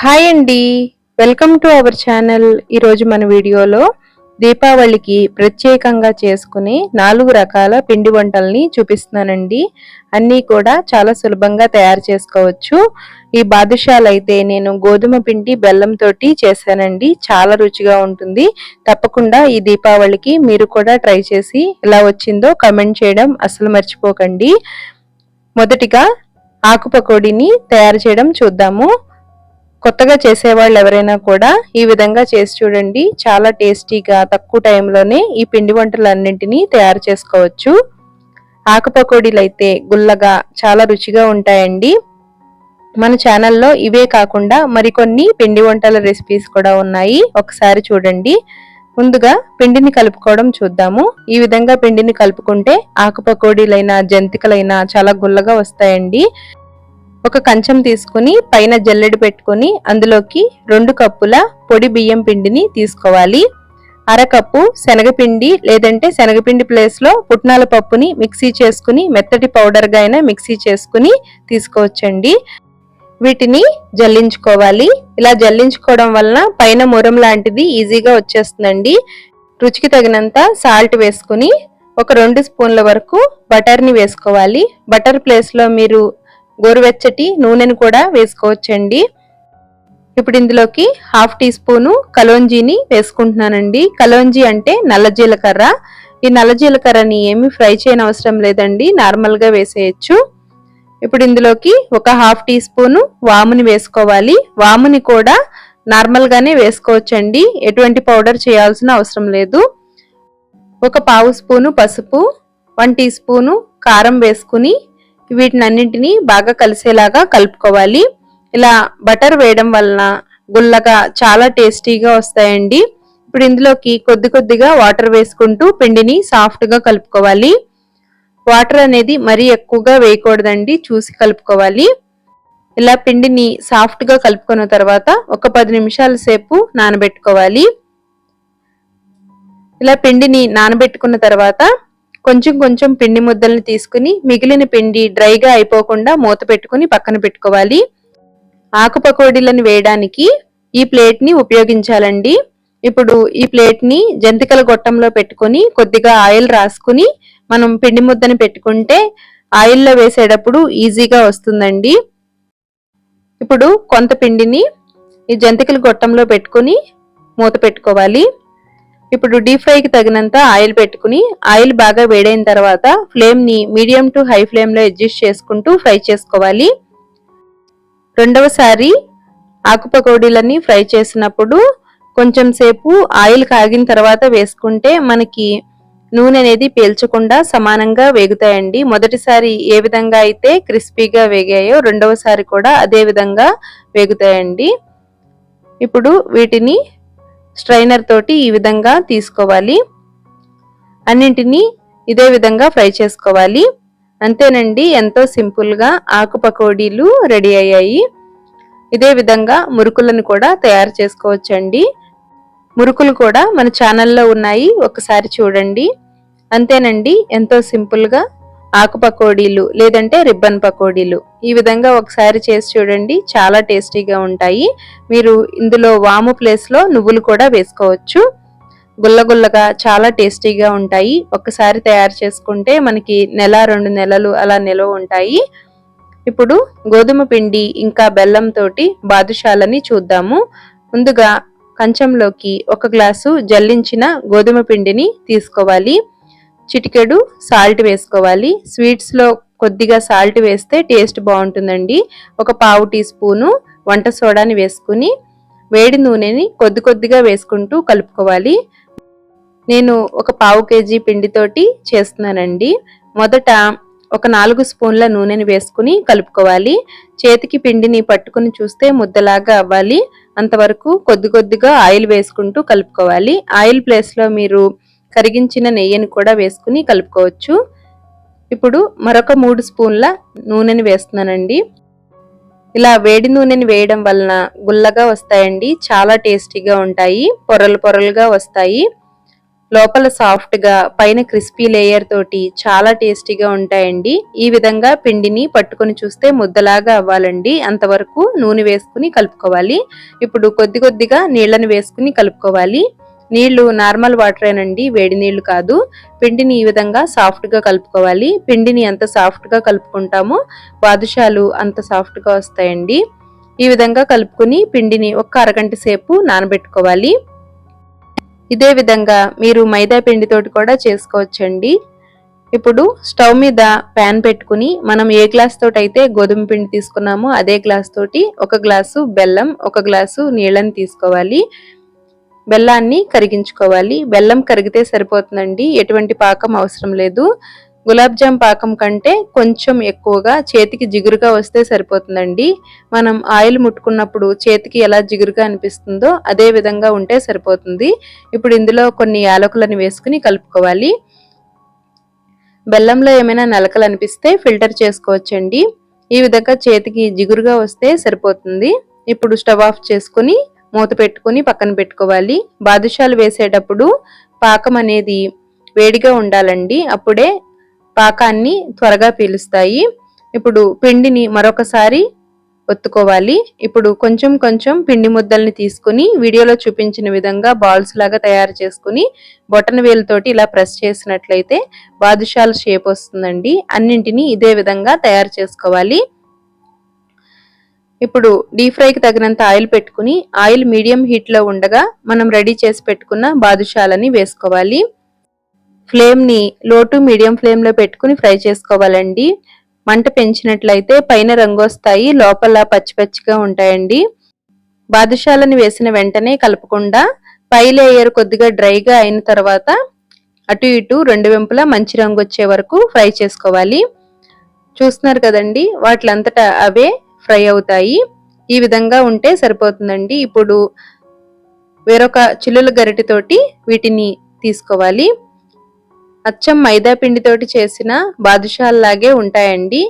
Hi అండి. Welcome to our channel. ఈరోజు మన వీడియోలో దీపావళికి ప్రత్యేకంగా చేసుకునే నాలుగు రకాల పిండి వంటల్ని చూపిస్తున్నానండి. అన్నీ కూడా చాలా సులభంగా తయారు చేసుకోవచ్చు. ఈ బాదుషాలు అయితే నేను గోధుమ పిండి బెల్లంతో చేశానండి. చాలా రుచిగా ఉంటుంది. తప్పకుండా ఈ దీపావళికి మీరు కూడా ట్రై చేసి ఎలా వచ్చిందో కమెంట్ చేయడం అసలు మర్చిపోకండి. మొదటిగా ఆకు పకోడీని తయారు చేయడం చూద్దాము. కొత్తగా చేసేవాళ్ళు ఎవరైనా కూడా ఈ విధంగా చేసి చూడండి. చాలా టేస్టీగా తక్కువ టైంలోనే ఈ పిండి వంటలన్నింటినీ తయారు చేసుకోవచ్చు. ఆకు పకోడీలు అయితే గుల్లగా చాలా రుచిగా ఉంటాయండి. మన ఛానల్లో ఇవే కాకుండా మరికొన్ని పిండి వంటల రెసిపీస్ కూడా ఉన్నాయి. ఒకసారి చూడండి. ముందుగా పిండిని కలుపుకోవడం చూద్దాము. ఈ విధంగా పిండిని కలుపుకుంటే ఆకు పకోడీలైనా జంతికలైనా చాలా గుల్లగా వస్తాయండి. ఒక కంచం తీసుకుని పైన జల్లెడు పెట్టుకుని అందులోకి రెండు కప్పుల పొడి బియ్యం పిండిని తీసుకోవాలి. అరకప్పు శనగపిండి లేదంటే శనగపిండి ప్లేస్లో పుట్నాల పప్పుని మిక్సీ చేసుకుని మెత్తటి పౌడర్గా అయినా మిక్సీ చేసుకుని తీసుకోవచ్చండి. వీటిని జల్లించుకోవాలి. ఇలా జల్లించుకోవడం వలన పైన మురం లాంటిది ఈజీగా వచ్చేస్తుందండి. రుచికి తగినంత సాల్ట్ వేసుకుని ఒక రెండు స్పూన్ల వరకు బటర్ని వేసుకోవాలి. బటర్ ప్లేస్లో మీరు గోరువెచ్చటి నూనెను కూడా వేసుకోవచ్చండి. ఇప్పుడు ఇందులోకి హాఫ్ టీ స్పూను కలోంజీని వేసుకుంటున్నానండి. కలోంజీ అంటే నల్ల జీలకర్ర. ఈ నల్ల జీలకర్రని ఏమి ఫ్రై చేయని అవసరం లేదండి. నార్మల్గా వేసేయచ్చు. ఇప్పుడు ఇందులోకి ఒక హాఫ్ టీ స్పూను వాముని వేసుకోవాలి. వాముని కూడా నార్మల్గానే వేసుకోవచ్చండి. ఎటువంటి పౌడర్ చేయాల్సిన అవసరం లేదు. ఒక పావు స్పూను పసుపు వన్ టీ స్పూను కారం వేసుకుని వీటిని అన్నింటినీ బాగా కలిసేలాగా కలుపుకోవాలి. ఇలా బటర్ వేయడం వలన గుల్లగా చాలా టేస్టీగా వస్తాయండి. ఇప్పుడు ఇందులోకి కొద్ది కొద్దిగా వాటర్ వేసుకుంటూ పిండిని సాఫ్ట్గా కలుపుకోవాలి. వాటర్ అనేది మరీ ఎక్కువగా వేయకూడదండి చూసి కలుపుకోవాలి. ఇలా పిండిని సాఫ్ట్గా కలుపుకున్న తర్వాత ఒక పది నిమిషాల సేపు నానబెట్టుకోవాలి. ఇలా పిండిని నానబెట్టుకున్న తర్వాత కొంచెం కొంచెం పిండి ముద్దల్ని తీసుకుని మిగిలిన పిండి డ్రైగా అయిపోకుండా మూత పెట్టుకుని పక్కన పెట్టుకోవాలి. ఆకు పకోడీలను వేయడానికి ఈ ప్లేట్ని ఉపయోగించాలండి. ఇప్పుడు ఈ ప్లేట్ని జంతికల గొట్టంలో పెట్టుకుని కొద్దిగా ఆయిల్ రాసుకుని మనం పిండి ముద్దని పెట్టుకుంటే ఆయిల్లో వేసేటప్పుడు ఈజీగా వస్తుందండి. ఇప్పుడు కొంత పిండిని ఈ జంతికల గొట్టంలో పెట్టుకుని మూత పెట్టుకోవాలి. ఇప్పుడు డీప్ ఫ్రైకి తగినంత ఆయిల్ పెట్టుకుని ఆయిల్ బాగా వేడైన తర్వాత ఫ్లేమ్ని మీడియం టు హై ఫ్లేమ్లో అడ్జస్ట్ చేసుకుంటూ ఫ్రై చేసుకోవాలి. రెండవసారి ఆకు ఫ్రై చేసినప్పుడు కొంచెం సేపు ఆయిల్ కాగిన తర్వాత వేసుకుంటే మనకి నూనె అనేది పీల్చకుండా సమానంగా వేగుతాయండి. మొదటిసారి ఏ విధంగా అయితే క్రిస్పీగా వేగాయో రెండవసారి కూడా అదే విధంగా వేగుతాయండి. ఇప్పుడు వీటిని స్ట్రైనర్ తోటి ఈ విధంగా తీసుకోవాలి. అన్నింటినీ ఇదే విధంగా ఫ్రై చేసుకోవాలి. అంతేనండి ఎంతో సింపుల్గా ఆకు పకోడీలు రెడీ అయ్యాయి. ఇదే విధంగా మురుకులను కూడా తయారు చేసుకోవచ్చండి. మురుకులు కూడా మన ఛానల్లో ఉన్నాయి ఒకసారి చూడండి. అంతేనండి ఎంతో సింపుల్గా ఆకు పకోడీలు లేదంటే రిబ్బన్ పకోడీలు. ఈ విధంగా ఒకసారి చేసి చూడండి. చాలా టేస్టీగా ఉంటాయి. మీరు ఇందులో వాము ప్లేస్లో నువ్వులు కూడా వేసుకోవచ్చు. గుల్లగుల్లగా చాలా టేస్టీగా ఉంటాయి. ఒకసారి తయారు చేసుకుంటే మనకి నెల రెండు నెలలు అలా నిలవ ఉంటాయి. ఇప్పుడు గోధుమ పిండి ఇంకా బెల్లంతో బాదుషాలని చూద్దాము. ముందుగా కంచంలోకి ఒక గ్లాసు జల్లించిన గోధుమ పిండిని తీసుకోవాలి. చిటికెడు సాల్ట్ వేసుకోవాలి. స్వీట్స్లో కొద్దిగా సాల్ట్ వేస్తే టేస్ట్ బాగుంటుందండి. ఒక పావు టీ స్పూను వంట సోడాని వేసుకుని వేడి నూనెని కొద్ది కొద్దిగా వేసుకుంటూ కలుపుకోవాలి. నేను ఒక పావు కేజీ పిండితోటి చేస్తున్నానండి. మొదట ఒక నాలుగు స్పూన్ల నూనెని వేసుకుని కలుపుకోవాలి. చేతికి పిండిని పట్టుకుని చూస్తే ముద్దలాగా అవ్వాలి. అంతవరకు కొద్ది కొద్దిగా ఆయిల్ వేసుకుంటూ కలుపుకోవాలి. ఆయిల్ ప్లేస్లో మీరు కరిగించిన నెయ్యిని కూడా వేసుకుని కలుపుకోవచ్చు. ఇప్పుడు మరొక మూడు స్పూన్ల నూనెని వేస్తున్నానండి. ఇలా వేడి నూనెని వేయడం వలన గుల్లగా వస్తాయండి. చాలా టేస్టీగా ఉంటాయి. పొరలు పొరలుగా వస్తాయి. లోపల సాఫ్ట్గా పైన క్రిస్పీ లేయర్ తోటి చాలా టేస్టీగా ఉంటాయండి. ఈ విధంగా పిండిని పట్టుకొని చూస్తే ముద్దలాగా అవ్వాలండి. అంతవరకు నూనె వేసుకుని కలుపుకోవాలి. ఇప్పుడు కొద్ది కొద్దిగా నీళ్ళను వేసుకుని కలుపుకోవాలి. నీళ్ళు నార్మల్ వాటరేనండి వేడి నీళ్ళు కాదు. పిండిని ఈ విధంగా సాఫ్ట్గా కలుపుకోవాలి. పిండిని ఎంత సాఫ్ట్గా కలుపుకుంటామో బాదుషాలు అంత సాఫ్ట్గా వస్తాయండి. ఈ విధంగా కలుపుకుని పిండిని ఒక్క అరగంట సేపు నానబెట్టుకోవాలి. ఇదే విధంగా మీరు మైదా పిండితోటి కూడా చేసుకోవచ్చండి. ఇప్పుడు స్టవ్ మీద ప్యాన్ పెట్టుకుని మనం ఏ గ్లాస్ తోటి అయితే గోధుమ పిండి తీసుకున్నామో అదే గ్లాస్ తోటి ఒక గ్లాసు బెల్లం ఒక గ్లాసు నీళ్ళని తీసుకోవాలి. బెల్లాన్ని కరిగించుకోవాలి. బెల్లం కరిగితే సరిపోతుందండి. ఎటువంటి పాకం అవసరం లేదు. గులాబ్ జామ్ పాకం కంటే కొంచెం ఎక్కువగా చేతికి జిగురుగా వస్తే సరిపోతుందండి. మనం ఆయిల్ ముట్టుకున్నప్పుడు చేతికి ఎలా జిగురుగా అనిపిస్తుందో అదే విధంగా ఉంటే సరిపోతుంది. ఇప్పుడు ఇందులో కొన్ని యాలకులను వేసుకుని కలుపుకోవాలి. బెల్లంలో ఏమైనా నలకలు అనిపిస్తే ఫిల్టర్ చేసుకోవచ్చండి. ఈ విధంగా చేతికి జిగురుగా వస్తే సరిపోతుంది. ఇప్పుడు స్టవ్ ఆఫ్ చేసుకుని మూత పెట్టుకుని పక్కన పెట్టుకోవాలి. బాదుషాలు వేసేటప్పుడు పాకం అనేది వేడిగా ఉండాలండి. అప్పుడే పాకాన్ని త్వరగా పీలుస్తాయి. ఇప్పుడు పిండిని మరొకసారి ఒత్తుకోవాలి. ఇప్పుడు కొంచెం కొంచెం పిండి ముద్దల్ని తీసుకుని వీడియోలో చూపించిన విధంగా బాల్స్ లాగా తయారు చేసుకుని బొటన వేలుతోటి ఇలా ప్రెస్ చేసినట్లయితే బాదుషాల షేప్ వస్తుందండి. అన్నింటినీ ఇదే విధంగా తయారు చేసుకోవాలి. ఇప్పుడు డీప్ ఫ్రైకి తగినంత ఆయిల్ పెట్టుకుని ఆయిల్ మీడియం హీట్లో ఉండగా మనం రెడీ చేసి పెట్టుకున్న బాదుషాలని వేసుకోవాలి. ఫ్లేమ్ని లో టు మీడియం ఫ్లేమ్లో పెట్టుకుని ఫ్రై చేసుకోవాలండి. మంట పెంచినట్లయితే పైన రంగు వస్తాయి లోపల పచ్చి పచ్చిగా ఉంటాయండి. బాదుషాలని వేసిన వెంటనే కలపకుండా పై లేయర్ కొద్దిగా డ్రైగా అయిన తర్వాత అటు ఇటు రెండు వెంపులా మంచి రంగు వచ్చే వరకు ఫ్రై చేసుకోవాలి. చూస్తున్నారు కదండి వాటిలంతటా అవే ఫ్రై అవుతాయి. ఈ విధంగా ఉంటే సరిపోతుందండి. ఇప్పుడు వేరొక చిల్లుల గరిటెతోటి వీటిని తీసుకోవాలి. అచ్చం మైదా పిండితోటి చేసిన బాదుషాల్లాగే ఉంటాయండి.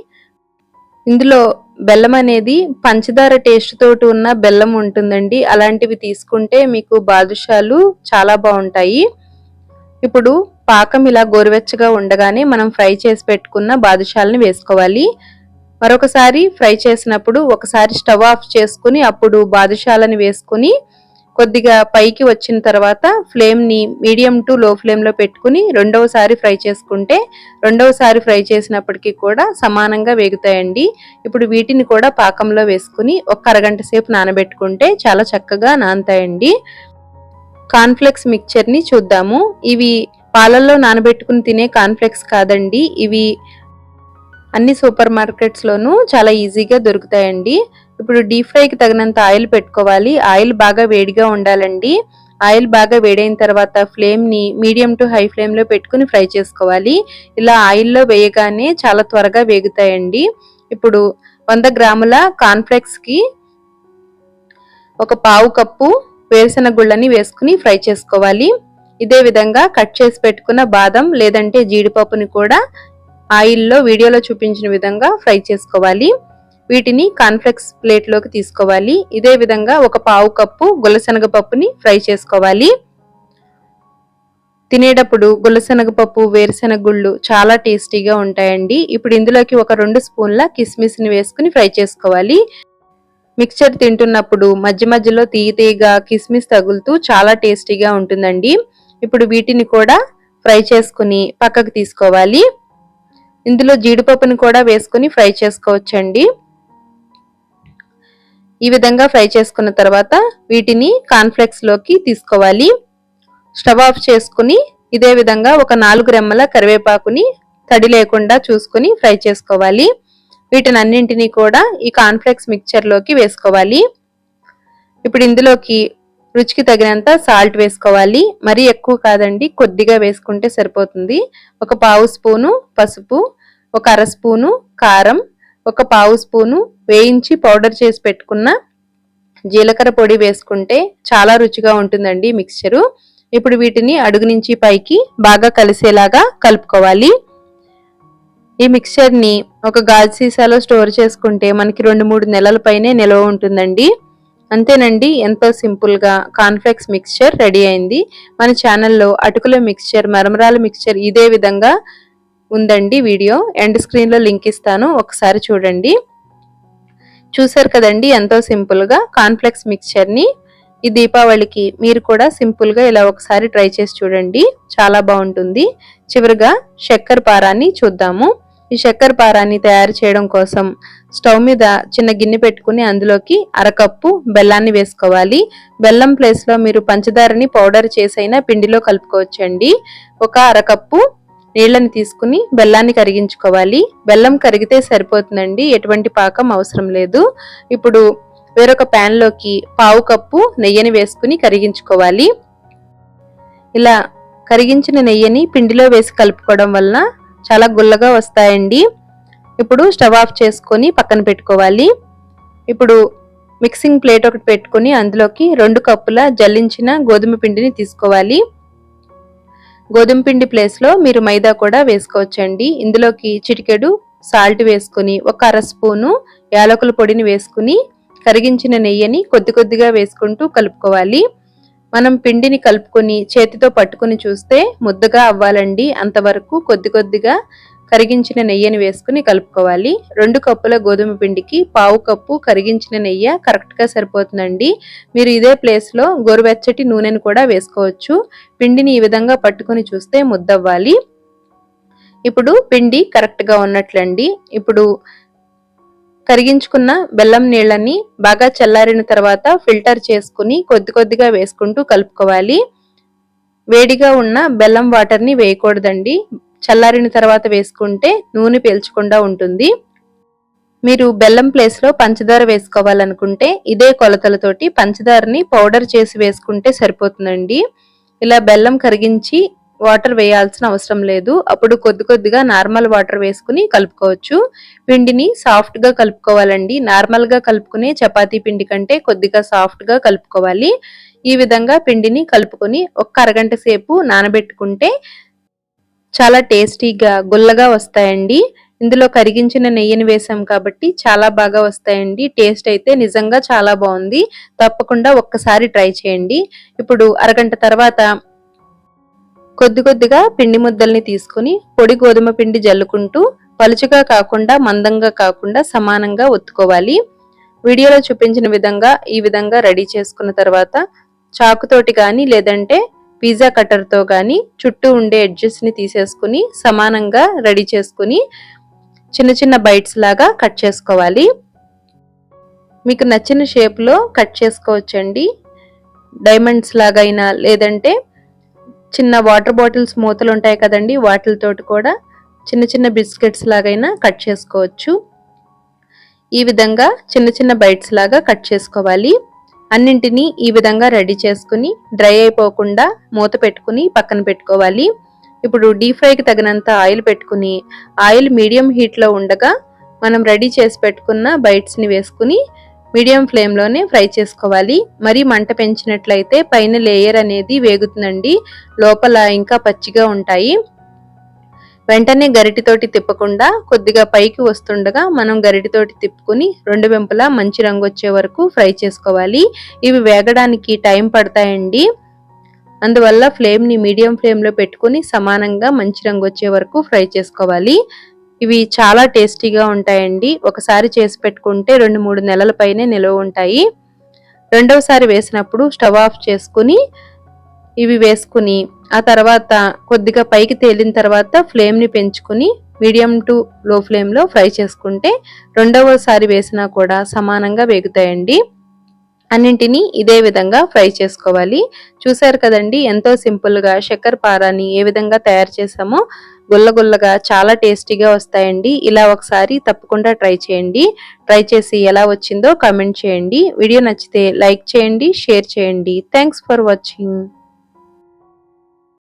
ఇందులో బెల్లం అనేది పంచదార టేస్ట్ తోటి ఉన్న బెల్లం ఉంటుందండి. అలాంటివి తీసుకుంటే మీకు బాదుషాలు చాలా బాగుంటాయి. ఇప్పుడు పాకం ఇలా గోరువెచ్చగా ఉండగానే మనం ఫ్రై చేసి పెట్టుకున్న బాదుషాలని వేసుకోవాలి. మరొకసారి ఫ్రై చేసినప్పుడు ఒకసారి స్టవ్ ఆఫ్ చేసుకుని అప్పుడు బాదుషాలని వేసుకుని కొద్దిగా పైకి వచ్చిన తర్వాత ఫ్లేమ్ని మీడియం టు లో ఫ్లేమ్లో పెట్టుకుని రెండవసారి ఫ్రై చేసుకుంటే రెండవసారి ఫ్రై చేసినప్పటికీ కూడా సమానంగా వేగుతాయండి. ఇప్పుడు వీటిని కూడా పాకంలో వేసుకుని ఒక అరగంట సేపు నానబెట్టుకుంటే చాలా చక్కగా నానతాయండి. కాన్ఫ్లెక్స్ మిక్చర్ని చూద్దాము. ఇవి పాలల్లో నానబెట్టుకుని తినే కాన్ఫ్లెక్స్ కాదండి. ఇవి అన్ని సూపర్ మార్కెట్స్లోనూ చాలా ఈజీగా దొరుకుతాయండి. ఇప్పుడు డీప్ ఫ్రైకి తగినంత ఆయిల్ పెట్టుకోవాలి. ఆయిల్ బాగా వేడిగా ఉండాలండి. ఆయిల్ బాగా వేడైన తర్వాత ఫ్లేమ్ని మీడియం టు హై ఫ్లేమ్లో పెట్టుకుని ఫ్రై చేసుకోవాలి. ఇలా ఆయిల్లో వేయగానే చాలా త్వరగా వేగుతాయండి. ఇప్పుడు వంద గ్రాముల కాన్ఫ్లెక్స్కి ఒక పావు కప్పు వేరుశెనగ గుళ్ళని వేసుకుని ఫ్రై చేసుకోవాలి. ఇదే విధంగా కట్ చేసి పెట్టుకున్న బాదం లేదంటే జీడిపప్పుని కూడా ఆయిల్లో వీడియోలో చూపించిన విధంగా ఫ్రై చేసుకోవాలి. వీటిని కాన్ఫ్లెక్స్ ప్లేట్లోకి తీసుకోవాలి. ఇదే విధంగా ఒక పావు కప్పు గులశనగ పప్పుని ఫ్రై చేసుకోవాలి. తినేటప్పుడు గులశనగ పప్పు గుళ్ళు చాలా టేస్టీగా ఉంటాయండి. ఇప్పుడు ఇందులోకి ఒక రెండు స్పూన్ల కిస్మిస్ని వేసుకుని ఫ్రై చేసుకోవాలి. మిక్చర్ తింటున్నప్పుడు మధ్య మధ్యలో తీయ తీయగా కిస్మిస్ తగులుతూ చాలా టేస్టీగా ఉంటుందండి. ఇప్పుడు వీటిని కూడా ఫ్రై చేసుకుని పక్కకు తీసుకోవాలి. ఇందులో జీడిపప్పుని కూడా వేసుకుని ఫ్రై చేసుకోవచ్చండి. ఈ విధంగా ఫ్రై చేసుకున్న తర్వాత వీటిని కాన్ఫ్లెక్స్లోకి తీసుకోవాలి. స్టవ్ ఆఫ్ చేసుకుని ఇదే విధంగా ఒక నాలుగు రెమ్మల కరివేపాకుని తడి లేకుండా చూసుకుని ఫ్రై చేసుకోవాలి. వీటిని అన్నింటినీ కూడా ఈ కాన్ఫ్లెక్స్ మిక్చర్లోకి వేసుకోవాలి. ఇప్పుడు ఇందులోకి రుచికి తగినంత సాల్ట్ వేసుకోవాలి. మరీ ఎక్కువ కాదండి కొద్దిగా వేసుకుంటే సరిపోతుంది. ఒక పావు స్పూను పసుపు ఒక అర స్పూను కారం ఒక పావు స్పూను వేయించి పౌడర్ చేసి పెట్టుకున్న జీలకర్ర పొడి వేసుకుంటే చాలా రుచిగా ఉంటుందండి మిక్చరు ఇప్పుడు వీటిని అడుగు నుంచి పైకి బాగా కలిసేలాగా కలుపుకోవాలి. ఈ మిక్చర్ని ఒక గాజు సీసాలో స్టోర్ చేసుకుంటే మనకి రెండు మూడు నెలల పైనే నిల్వ ఉంటుందండి. అంతేనండి ఎంతో సింపుల్గా కాన్ఫ్లెక్స్ మిక్స్చర్ రెడీ అయింది. మన ఛానల్లో అటుకుల మిక్స్చర్ మరమరాల మిక్స్చర్ ఇదే విధంగా ఉందండి వీడియో. ఎండ్ స్క్రీన్లో లింక్ ఇస్తాను ఒకసారి చూడండి. చూసారు కదండి ఎంతో సింపుల్గా కాన్ఫ్లెక్స్ మిక్స్చర్ని. ఈ దీపావళికి మీరు కూడా సింపుల్గా ఇలా ఒకసారి ట్రై చేసి చూడండి చాలా బాగుంటుంది. చివరిగా చక్కెర పారాన్ని చూద్దాము. ఈ చక్కెర పారాన్ని తయారు చేయడం కోసం స్టవ్ మీద చిన్న గిన్నె పెట్టుకుని అందులోకి అరకప్పు బెల్లాన్ని వేసుకోవాలి. బెల్లం ప్లేస్లో మీరు పంచదారని పౌడర్ చేసైనా పిండిలో కలుపుకోవచ్చండి. ఒక అరకప్పు నీళ్ళని తీసుకుని బెల్లాన్ని కరిగించుకోవాలి. బెల్లం కరిగితే సరిపోతుందండి ఎటువంటి పాకం అవసరం లేదు. ఇప్పుడు వేరొక ప్యాన్లోకి పావు కప్పు నెయ్యిని వేసుకుని కరిగించుకోవాలి. ఇలా కరిగించిన నెయ్యిని పిండిలో వేసి కలుపుకోవడం వలన చాలా గుల్లగా వస్తాయండి. ఇప్పుడు స్టవ్ ఆఫ్ చేసుకొని పక్కన పెట్టుకోవాలి. ఇప్పుడు మిక్సింగ్ ప్లేట్ ఒకటి పెట్టుకొని అందులోకి రెండు కప్పుల జల్లించిన గోధుమ పిండిని తీసుకోవాలి. గోధుమ పిండి ప్లేస్లో మీరు మైదా కూడా వేసుకోవచ్చండి. ఇందులోకి చిటికెడు సాల్ట్ వేసుకుని ఒక అర స్పూను యాలకుల పొడిని వేసుకుని కరిగించిన నెయ్యిని కొద్ది కొద్దిగా వేసుకుంటూ కలుపుకోవాలి. మనం పిండిని కలుపుకొని చేతితో పట్టుకుని చూస్తే ముద్దగా అవ్వాలండి. అంతవరకు కొద్ది కొద్దిగా కరిగించిన నెయ్యిని వేసుకుని కలుపుకోవాలి. రెండు కప్పుల గోధుమ పిండికి పావు కప్పు కరిగించిన నెయ్యి కరెక్ట్గా సరిపోతుందండి. మీరు ఇదే ప్లేస్లో గోరువెచ్చటి నూనెను కూడా వేసుకోవచ్చు. పిండిని ఈ విధంగా పట్టుకుని చూస్తే ముద్దవ్వాలి. ఇప్పుడు పిండి కరెక్ట్గా ఉన్నట్లండి. ఇప్పుడు కరిగించుకున్న బెల్లం నీళ్ళని బాగా చల్లారిన తర్వాత ఫిల్టర్ చేసుకుని కొద్ది కొద్దిగా వేసుకుంటూ కలుపుకోవాలి. వేడిగా ఉన్న బెల్లం వాటర్ని వేయకూడదండి. చల్లారిన తర్వాత వేసుకుంటే నూనె పీల్చకుండా ఉంటుంది. మీరు బెల్లం ప్లేస్లో పంచదార వేసుకోవాలనుకుంటే ఇదే కొలతలతోటి పంచదారని పౌడర్ చేసి వేసుకుంటే సరిపోతుందండి. ఇలా బెల్లం కరిగించి వాటర్ వేయాల్సిన అవసరం లేదు. అప్పుడు కొద్ది కొద్దిగా నార్మల్ వాటర్ వేసుకుని కలుపుకోవచ్చు. పిండిని సాఫ్ట్గా కలుపుకోవాలండి. నార్మల్గా కలుపుకునే చపాతీ పిండి కంటే కొద్దిగా సాఫ్ట్గా కలుపుకోవాలి. ఈ విధంగా పిండిని కలుపుకొని ఒక్క అరగంట సేపు నానబెట్టుకుంటే చాలా టేస్టీగా గుల్లగా వస్తాయండి. ఇందులో కరిగించిన నెయ్యిని వేసాం కాబట్టి చాలా బాగా వస్తాయండి. టేస్ట్ అయితే నిజంగా చాలా బాగుంది. తప్పకుండా ఒక్కసారి ట్రై చేయండి. ఇప్పుడు అరగంట తర్వాత కొద్ది కొద్దిగా పిండి ముద్దల్ని తీసుకుని పొడి గోధుమ పిండి జల్లుకుంటూ పలుచుగా కాకుండా మందంగా కాకుండా సమానంగా ఒత్తుకోవాలి. వీడియోలో చూపించిన విధంగా ఈ విధంగా రెడీ చేసుకున్న తర్వాత చాకుతోటి కానీ లేదంటే పిజ్జా కట్టర్తో కానీ చుట్టూ ఉండే ఎడ్జెస్ని తీసేసుకుని సమానంగా రెడీ చేసుకుని చిన్న చిన్న బైట్స్ లాగా కట్ చేసుకోవాలి. మీకు నచ్చిన షేప్లో కట్ చేసుకోవచ్చండి. డైమండ్స్ లాగైనా లేదంటే చిన్న వాటర్ బాటిల్స్ మూతలు ఉంటాయి కదండి వాటిలతోటి కూడా చిన్న చిన్న బిస్కెట్స్ లాగైనా కట్ చేసుకోవచ్చు. ఈ విధంగా చిన్న చిన్న బైట్స్ లాగా కట్ చేసుకోవాలి. అన్నింటినీ ఈ విధంగా రెడీ చేసుకుని డ్రై అయిపోకుండా మూత పెట్టుకుని పక్కన పెట్టుకోవాలి. ఇప్పుడు డీప్ ఫ్రైకి తగినంత ఆయిల్ పెట్టుకుని ఆయిల్ మీడియం హీట్లో ఉండగా మనం రెడీ చేసి పెట్టుకున్న బైట్స్ని వేసుకుని మీడియం ఫ్లేమ్లోనే ఫ్రై చేసుకోవాలి. మరీ మంట పెంచినట్లయితే పైన లేయర్ అనేది వేగుతుందండి. లోపల ఇంకా పచ్చిగా ఉంటాయి. వెంటనే గరిటితోటి తిప్పకుండా కొద్దిగా పైకి వస్తుండగా మనం గరిటితోటి తిప్పుకుని రెండు వెంపులా మంచి రంగు వచ్చే వరకు ఫ్రై చేసుకోవాలి. ఇవి వేగడానికి టైం పడతాయండి. అందువల్ల ఫ్లేమ్ని మీడియం ఫ్లేమ్లో పెట్టుకుని సమానంగా మంచి రంగు వచ్చే వరకు ఫ్రై చేసుకోవాలి. ఇవి చాలా టేస్టీగా ఉంటాయండి. ఒకసారి చేసి పెట్టుకుంటే రెండు మూడు నెలల పైనే నిల్వ ఉంటాయి. రెండవసారి వేసినప్పుడు స్టవ్ ఆఫ్ చేసుకుని ఇవి వేసుకుని ఆ తర్వాత కొద్దిగా పైకి తేలిన తర్వాత ఫ్లేమ్ని పెంచుకుని మీడియం టు లో ఫ్లేమ్లో ఫ్రై చేసుకుంటే రెండవసారి వేసినా కూడా సమానంగా వేగుతాయండి. అన్నింటినీ ఇదే విధంగా ఫ్రై చేసుకోవాలి. చూసారు కదండి ఎంతో సింపుల్గా చక్కెర పారాని ఏ విధంగా తయారు చేసామో గుల్లగుల్లగా చాలా టేస్టీగా వస్తాయండి. ఇలా ఒకసారి తప్పకుండా ట్రై చేయండి. ట్రై చేసి ఎలా వచ్చిందో కామెంట్ చేయండి. వీడియో నచ్చితే లైక్ చేయండి షేర్ చేయండి. Thanks for watching